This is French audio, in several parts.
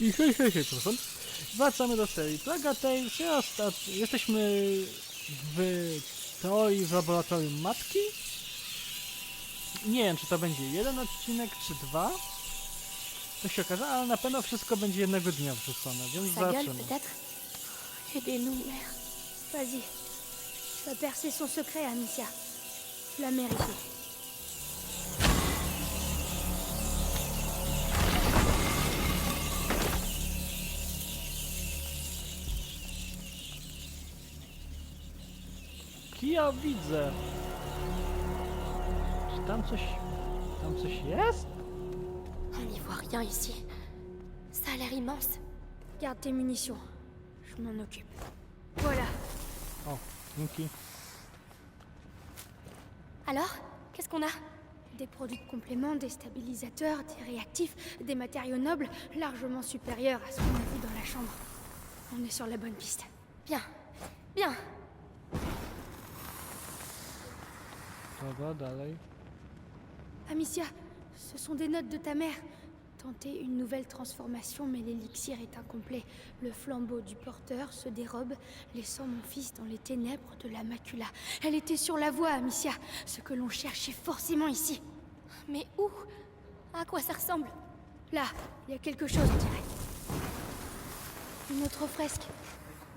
I hej, hej, hej, przepraszam. Wracamy do serii Plaga Tales. Jesteśmy w teorii w laboratorium matki. Nie wiem, czy to będzie jeden odcinek, czy dwa. To się okaże, ale na pewno wszystko będzie jednego dnia wrzucone, więc Sa gueule, zobaczymy. peut-être mère. Vas-y. Tu vas percer son secret, Amicia. Tu l'as mérité. Kija widzę. Czy tam coś... Tam coś jest? On n'y voit rien ici. Ça a l'air immense. Garde tes munitions. Je m'en occupe. Voilà. O, dzięki. Alors Qu'est-ce qu'on a? Des produits de complément, des stabilisateurs, des réactifs, des matériaux nobles largement supérieurs à ce qu'on a vu dans la chambre. On est sur la bonne piste. Bien. Bien. Amicia, ce sont des notes de ta mère. Tenter une nouvelle transformation, mais l'élixir est incomplet. Le flambeau du porteur se dérobe, laissant mon fils dans les ténèbres de la macula. Elle était sur la voie, Amicia. Ce que l'on cherchait forcément ici. Mais où? À quoi ça ressemble? Là, il y a quelque chose, on dirait. Une autre fresque.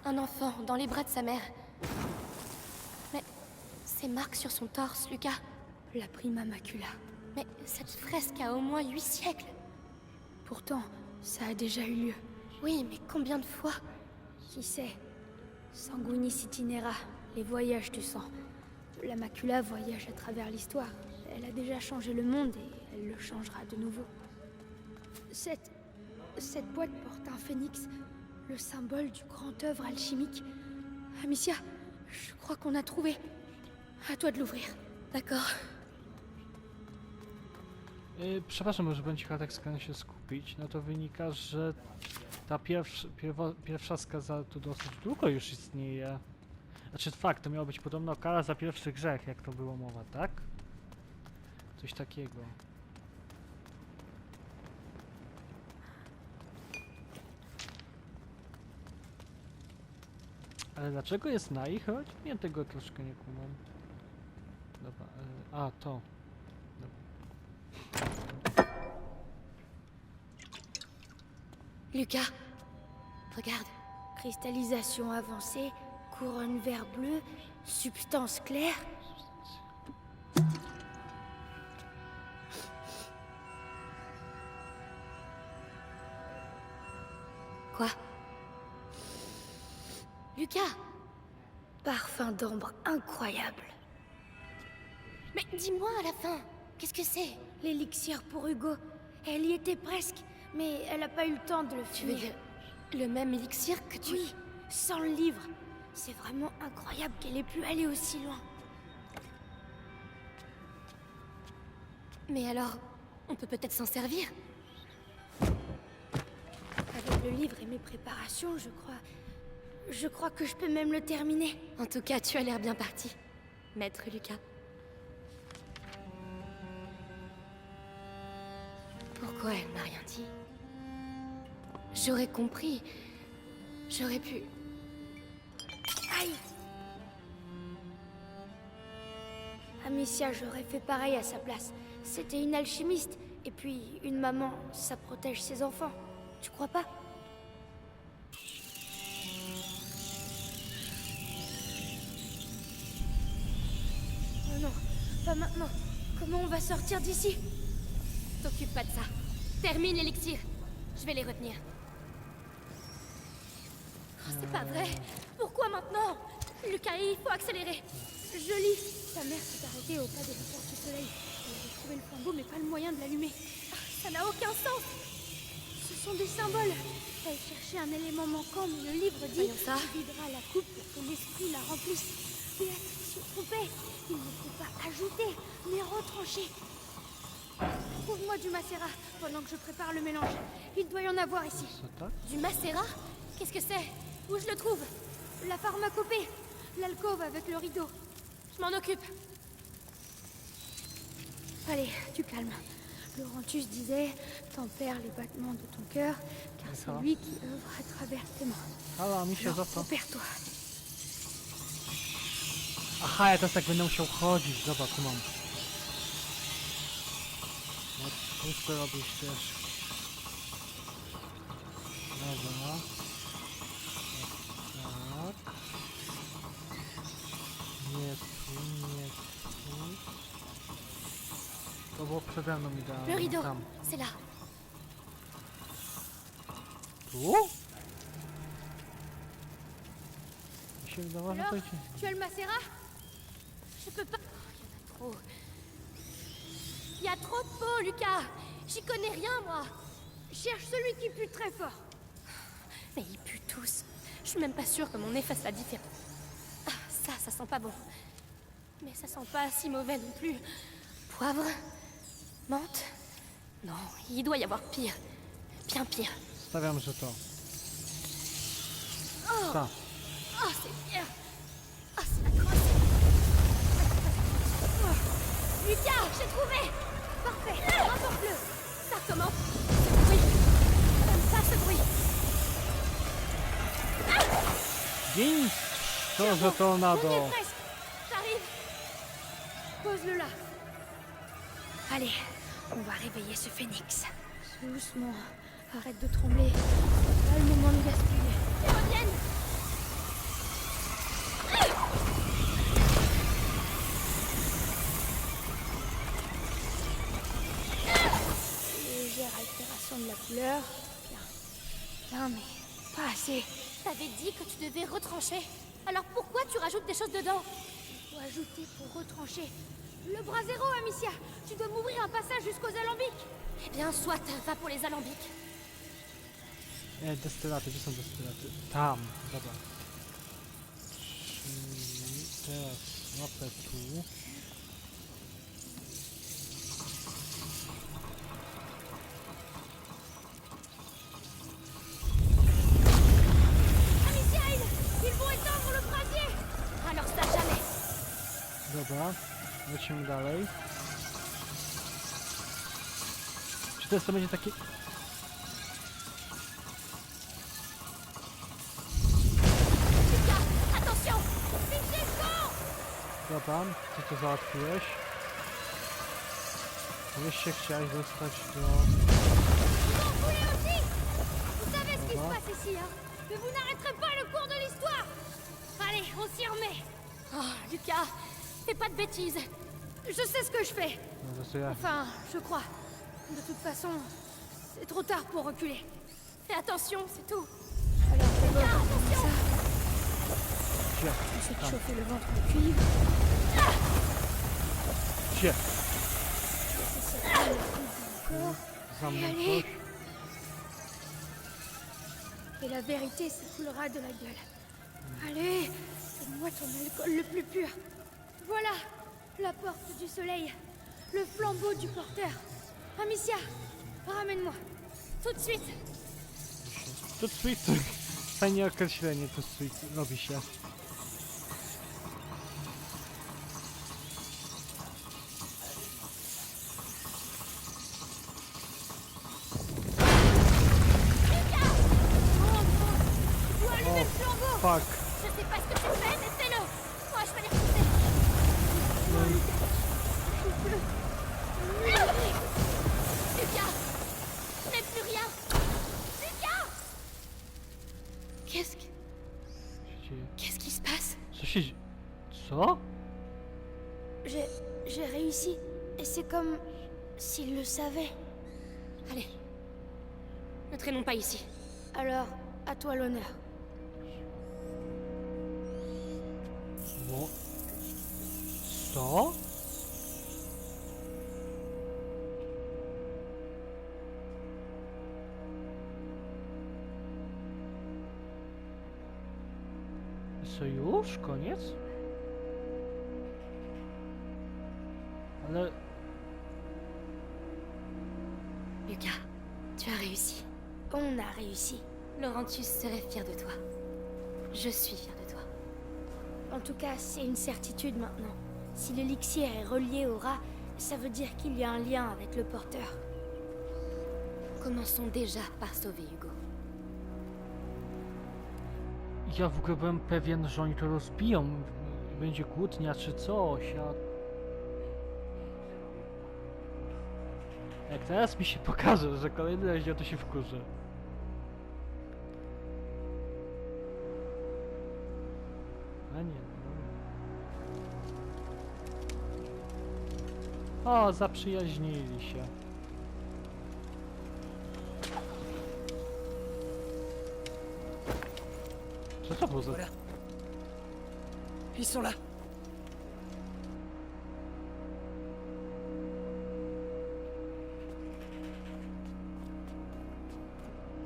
Un enfant dans les bras de sa mère. Ces marques sur son torse, Lucas. La prima macula. Mais cette fresque a au moins huit siècles. Pourtant, ça a déjà eu lieu. Oui, mais combien de fois? Qui sait? Sanguinis itinera, les voyages du sang. La macula voyage à travers l'histoire. Elle a déjà changé le monde et elle le changera de nouveau. Cette. Cette boîte porte un phénix, le symbole du grand œuvre alchimique. Amicia, je crois qu'on a trouvé. À toi de l'ouvrir. D'accord. Przepraszam, może będzie chyba tak skrajnie się skupić. No to wynika, że ta pierwsza, pierwo, pierwsza skaza tu dosyć długo już istnieje. Znaczy fakt, to miała być podobno kara za pierwszy grzech, jak to było mowa, tak? Coś takiego. Ale dlaczego jest na ich? Choć nie tego troszkę nie kumam. Dobra, y, a to. Lucas, regarde. Cristallisation avancée, couronne vert bleu, substance claire. Quoi? Lucas Parfum d'ambre incroyable. Mais dis-moi à la fin, qu'est-ce que c'est L'élixir pour Hugo? Elle y était presque, mais elle n'a pas eu le temps de le Tu veux finir. dire le même élixir que tu... Oui, sans le livre. C'est vraiment incroyable qu'elle ait pu aller aussi loin. Mais alors, on peut peut-être s'en servir? Avec le livre et mes préparations, je crois. Je crois que je peux même le terminer. En tout cas, tu as l'air bien parti, maître Lucas. Pourquoi elle m'a rien dit J'aurais compris. J'aurais pu... Aïe Amicia, j'aurais fait pareil à sa place. C'était une alchimiste. Et puis, une maman, ça protège ses enfants. Tu crois pas Oh non, pas maintenant. Comment on va sortir d'ici T'occupe pas de ça. Termine l'élixir. Je vais les retenir. Oh, c'est pas vrai. Pourquoi maintenant? Lucas, il faut accélérer. Je lis. Sa mère s'est arrêtée au pas des portes du soleil. Elle avait trouvé le flambeau, mais pas le moyen de l'allumer. Ça n'a aucun sens. Ce sont des symboles. Elle cherchait un élément manquant, mais le livre dit Voyons ça. Tu videras la coupe pour que l'esprit la remplisse. Béatrice se trompait. Il ne faut pas ajouter, mais retrancher. Trouve-moi du macérat pendant que je prépare le mélange. Il doit y en avoir ici. Du macérat Qu'est-ce que c'est Où je le trouve La pharmacopée. L'alcôve avec le rideau. Je m'en occupe. Allez, du calme. Laurentius disait Tempère les battements de ton cœur, car c'est lui qui œuvre à travers tes mains. Alors, został. tempère-toi. Aha, ja tak tu mam. No, tu co robisz też. Dobra. Tak. Nie tu, nie tu. To było przede mną Le idealnie. rideau, Tam. c'est là. Tu? Mi się wydawało, że to Alors, idzie. tu as le macérat Je peux pas. Oh, il y a trop. Il y a trop de peau, Lucas. J'y connais rien, moi. Cherche celui qui pue très fort. Mais ils puent tous. Je suis même pas sûre que mon nez fasse la différence. Ah, ça, ça sent pas bon. Mais ça sent pas si mauvais non plus. Poivre Menthe Non, il doit y avoir pire. Bien pire. Stawiam, że to. Ta. Oh, c'est bien. Oh, c'est atroce. Oh, Lucas, j'ai trouvé Parfait, rapporte-le. Ça comment Ce bruit. Comme ça, ce bruit. Gin! To, że On tornado. J'arrive. Pose-le là. Allez, on va réveiller ce phénix. Doucement. Arrête de trembler. Pas le moment de gaspiller. Ils reviennent. La couleur. Bien. Bien, mais pas assez. T'avais dit que tu devais retrancher. Alors pourquoi tu rajoutes des choses dedans? Faut ajouter pour retrancher. Le bras zéro, Amicia. Tu dois m'ouvrir un passage jusqu'aux alambics. Eh bien, soit, va pour les alambics. E, destylaty, gdzie są destylaty? Tam, dobra. Czyli teraz łapę tu. Dobra, lecimy dalej. Czy teraz to będzie taki... Lucas, attention Dobra, ty to załatwiłeś. Jeszcze chciałeś dostać do... Vous voulez aussi Vous savez ce qui se passe ici, hein Mais vous n'arrêterez pas le cours de l'histoire Allez, on s'y remet Oh, Lucas, fais pas de bêtises. Je sais ce que je fais. Enfin, je crois. De toute façon, c'est trop tard pour reculer. Fais attention, c'est tout. Alors d'abord, comme ça, Gdzie? ensuite Tam. chauffer le ventre de cuivre. Za mną Allez. Et la vérité s'écoulera de la gueule. Allez, donne-moi ton alcool le plus pur. Voilà, la porte du soleil. Le flambeau du porteur. Amicia, ramène-moi. Tout de suite. To sweet. Fajnie określenie to sweet robi się. Tu dois allumer Oh, flambeau. fuck. Je sais pas ce que tu fais, mais fais-le. Moi, je vais les. Je plus rien. Lucas Qu'est-ce dzieje? Qu'est-ce qui se passe Co? J'ai, j'ai réussi. Et c'est comme s'il le savait. Allez. Ne traînons pas ici. Alors, à toi l'honneur. Co? Co już? Koniec? Ale... Lucas, tu as réussi. On a réussi. Laurentius serait fier de toi. Je suis fier de toi. En tout cas, c'est une certitude maintenant. Si l'élixir est relié au rat, ça veut dire qu'il y a un lien avec le porteur. Commençons déjà par sauver Hugo. Ja w ogóle byłem pewien, że oni to rozbiją. Będzie kłótnia czy coś. Jak teraz mi się że kolejny rozdział to się. O, zaprzyjaźnili się. Co to było za... Voilà. Ils sont là.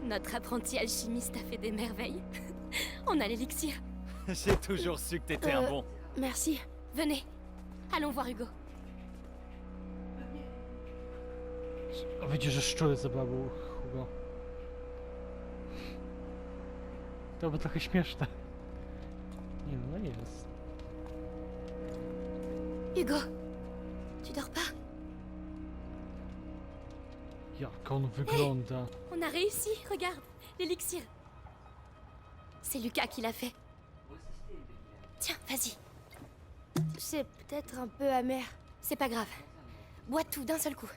Notre apprenti alchimiste a fait des merveilles. On a l'élixir. J'ai toujours su que t'étais un Euh. bon. Merci. Venez, allons voir Hugo. A widzisz, że szczury zabrały Hugo. To by trochę śmieszne. Nie no, no jest. Hugo, tu dors pas? Jak on wygląda? On a réussi, regarde, l'élixir. C'est Lucas qui l'a fait. Tiens, vas-y, C'est peut-être un peu amer. c'est pas grave. Bois tout d'un seul coup.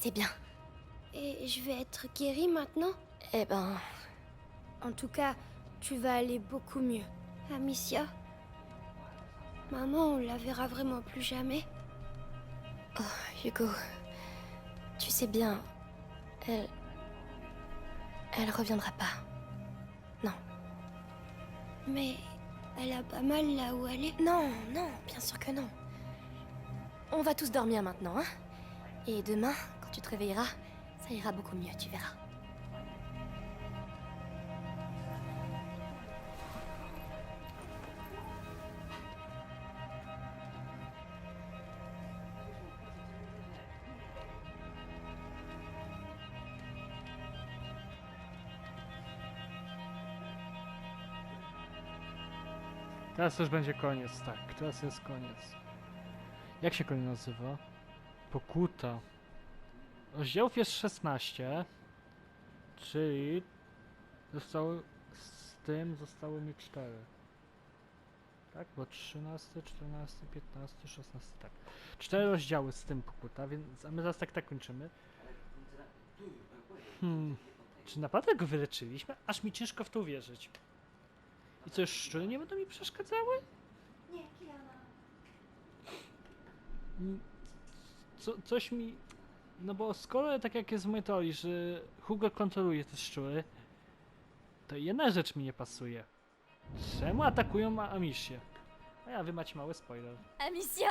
C'est bien. Et je vais être guérie maintenant Eh ben, En tout cas, tu vas aller beaucoup mieux. Amicia Maman, on la verra vraiment plus jamais. Hugo, tu sais bien, elle... Elle reviendra pas. Mais elle a pas mal là où elle est. Non, non, bien sûr que non. On va tous dormir maintenant, hein Et demain, tu te réveilleras, ça ira beaucoup mieux, tu verras. Teraz już będzie koniec, tak, teraz jest koniec. Jak się kolejny nazywa? Pokuta. Rozdziałów jest 16, czyli zostały, z tym zostały mi 4. Tak, bo 13, 14, 15, 16, tak. Cztery rozdziały z tym pokuta, więc a my zaraz tak tak kończymy. Hmm, czy naprawdę go wyleczyliśmy? Aż mi ciężko w to uwierzyć. I co, już szczury nie będą mi przeszkadzały? Mm, Co, coś mi... No bo skoro tak jak jest w mojej teorii, że Hugo kontroluje te szczury, to jedna rzecz mi nie pasuje. Czemu atakują Amisię? A ja, wy macie mały spoiler. Amicia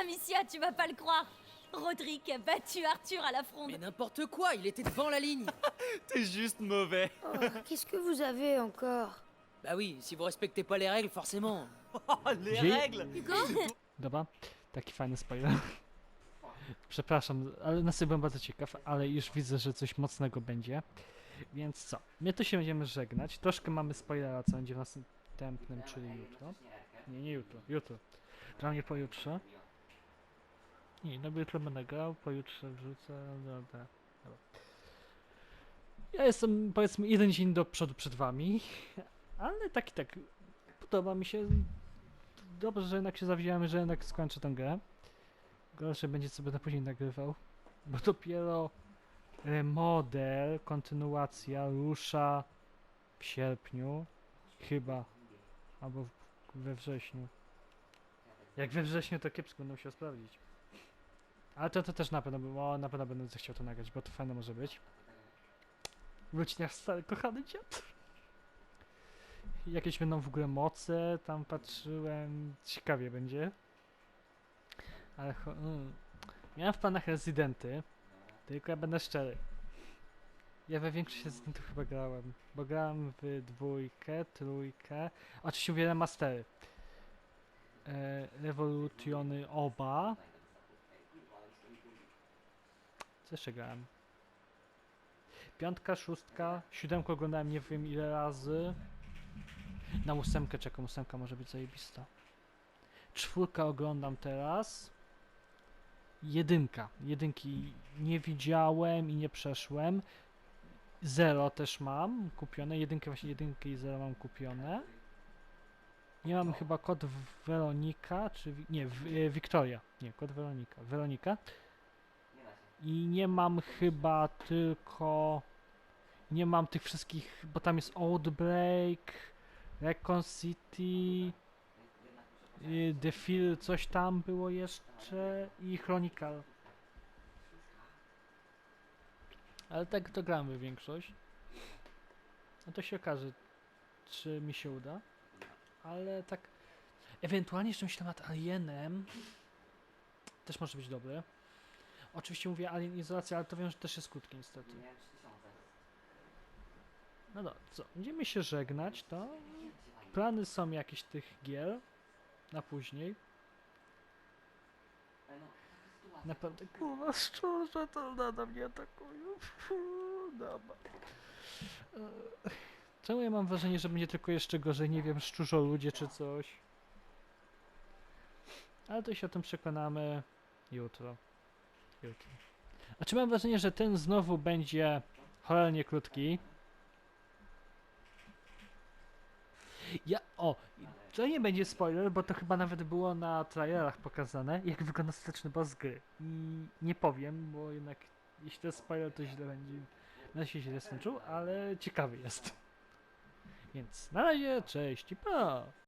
Amicia, tu vas pas le croire Roderick a battu Arthur à la fronde. Mais n'importe quoi, il était devant la ligne. T'es juste mauvais. Oh, qu'est-ce que vous avez encore Bah oui, si vous respectez pas les règles, forcément. les J'ai- Hugo Dobra, taki fajny spoiler. Przepraszam, ale na sobie byłem bardzo ciekaw, ale już widzę, że coś mocnego będzie. Więc co? My tu się będziemy żegnać. Troszkę mamy spoilera, co będzie w następnym, czyli jutro. Nie, nie jutro, jutro. Dla mnie pojutrze. Nie, no jutro będę grał, pojutrze wrzucę, dobra. dobra. Ja jestem powiedzmy jeden dzień do przodu przed wami, ale tak i tak podoba mi się dobrze, że jednak się zawziąłem, że jednak skończę tę grę. Gorsze będzie sobie na później nagrywał, bo dopiero remodel, kontynuacja rusza w sierpniu, chyba, albo we wrześniu. Jak we wrześniu to kiepsko będę musiał sprawdzić. Ale to, to też na pewno, bo na pewno będę chciał to nagrać, bo to fajne może być. Nasz stary kochany dziad. Jakieś będą w ogóle moce, tam patrzyłem, ciekawie będzie. Ale cho- mm. miałem w planach rezydenty, tylko ja będę szczery. Ja we większość rezydentów chyba grałem, bo grałem w dwójkę, trójkę, oczywiście uwielbiam mastery. E, Revolutiony oba. Co jeszcze grałem? Piątka, szóstka, siódemkę oglądałem nie wiem ile razy. Na ósemkę czekam, ósemka może być zajebista. Czwórkę oglądam teraz. Jedynka. Jedynki nie widziałem i nie przeszłem. Zero też mam kupione. Jedynkę właśnie jedynkę i zero mam kupione. Nie mam chyba kod Weronika, czy nie, e, Wiktoria. Nie, kod Weronika. Weronika. I nie mam chyba tylko nie mam tych wszystkich, bo tam jest Outbreak, Recon City, The Field, coś tam było jeszcze i Chronicle. Ale tak to gramy większość. No to się okaże, czy mi się uda. Ale tak, ewentualnie jeszcze myślę nad Alienem. Też może być dobre. Oczywiście mówię Alien Izolacja, ale to wiem, że też jest krótkie niestety. No dobrze, co? Będziemy się żegnać, to plany są jakieś tych gier na później. Naprawdę, kurwa, szczurze to nada mnie atakują. Dobra. Czemu ja mam wrażenie, że będzie tylko jeszcze gorzej, nie wiem, szczurzo ludzie czy coś. Ale to się o tym przekonamy jutro. Jutro. A czy mam wrażenie, że ten znowu będzie cholernie krótki? Ja, o, to nie będzie spoiler, bo to chyba nawet było na trailerach pokazane, jak wygląda ostateczny boss gry. I nie powiem, bo jednak jeśli to jest spoiler, to źle będzie. Na się źle skończył, ale ciekawy jest. Więc na razie, cześć i pa!